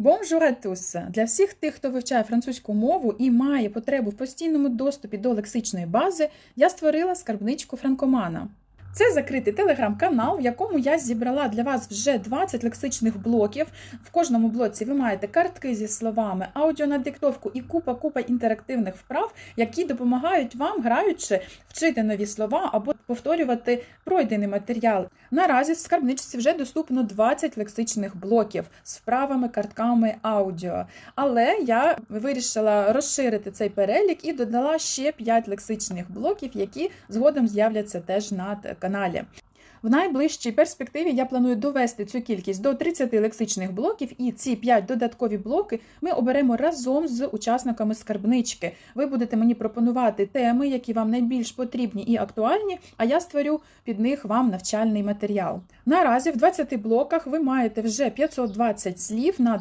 Bonjour à! Для всіх тих, хто вивчає французьку мову і має потребу в постійному доступі до лексичної бази, я створила скарбничку франкомана. Це закритий телеграм-канал, в якому я зібрала для вас вже 20 лексичних блоків. В кожному блоці ви маєте картки зі словами, аудіонадиктовку і купа-купа інтерактивних вправ, які допомагають вам, граючи, вчити нові слова або повторювати пройдений матеріал. Наразі в скарбничці вже доступно 20 лексичних блоків з вправами, картками, аудіо. Але я вирішила розширити цей перелік і додала ще 5 лексичних блоків, які згодом з'являться теж на каналі. В найближчій перспективі я планую довести цю кількість до 30 лексичних блоків, і ці 5 додаткові блоки ми оберемо разом з учасниками скарбнички. Ви будете мені пропонувати теми, які вам найбільш потрібні і актуальні, а я створю під них вам навчальний матеріал. Наразі в 20 блоках ви маєте вже 520 слів на